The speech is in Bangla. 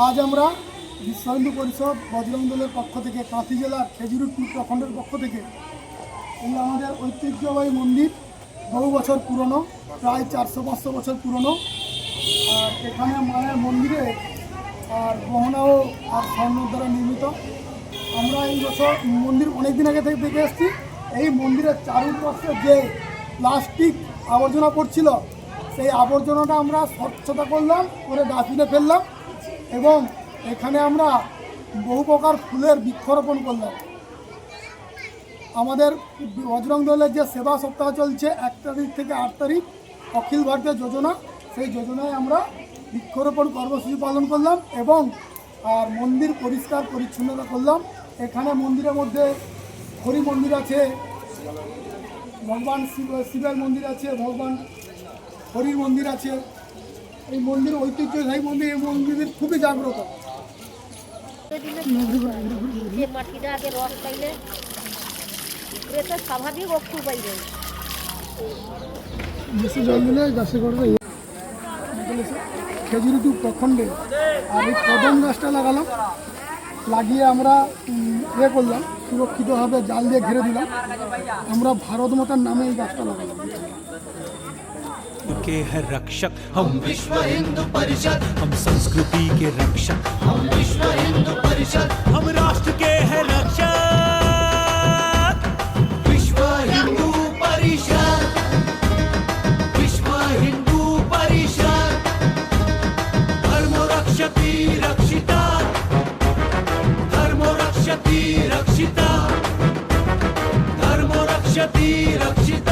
আজ আমরা বিশ্ব হিন্দু পরিষদ বজরং দলের পক্ষ থেকে কাঁথি জেলার খেজুরিপুর প্রখণ্ডের পক্ষ থেকে এই আমাদের ঐতিহ্যবাহী মন্দির বহু বছর পুরনো, প্রায় চারশো পাঁচশো বছর পুরনো। আর এখানে মায়ের মন্দিরে আর গহনাও আর স্বর্ণ দ্বারা নির্মিত। আমরা এই বছর মন্দির অনেক দিন আগে থেকে দেখে এসেছি এই মন্দিরের চারুপাশে যে প্লাস্টিক আবর্জনা পড়ছিল, সেই আবর্জনাটা আমরা স্বচ্ছতা করলাম, করে ডাস্টবিনে ফেললাম। এবং এখানে আমরা বহু প্রকার ফুলের বৃক্ষরোপণ করলাম। আমাদের বজরং দলের যে সেবা সপ্তাহ চলছে, এক তারিখ থেকে আট তারিখ, অখিল ভারতীয় যোজনা, সেই যোজনায় আমরা বৃক্ষরোপণ কর্মসূচি পালন করলাম এবং, আর মন্দির পরিষ্কার পরিচ্ছন্নতা করলাম। এখানে মন্দিরের মধ্যে হরি মন্দির আছে, ভগবান শিব, শিবের মন্দির আছে, ভগবান হরির মন্দির আছে। এই মন্দির ঐতিহ্যশাহী মন্দির এই মন্দিরের খুবই জাগ্রত। মাটিটা আগে রস পাইলে এটা তো স্বাভাবিক অক্ষু পাইবে বেশি জল দিলে গাছে করবে খেজুরি টু প্রখণ্ডে। আর এই কদম গাছটা লাগালাম। লাগিয়ে আমরা ইয়ে করলাম সুরক্ষিতভাবে জাল দিয়ে ঘিরে দিলাম। আমরা ভারত মাতার নামে এই গাছটা লাগালাম। के है रक्षक। हम विश्व हिंदू परिषद। हम संस्कृति के रक्षक। हम विश्व हिंदू परिषद। हम राष्ट्र के है रक्षक। विश्व हिंदू परिषद। विश्व हिंदू परिषद। धर्म रक्षति रक्षिता। धर्म रक्षति रक्षिता। धर्म रक्षति रक्षिता।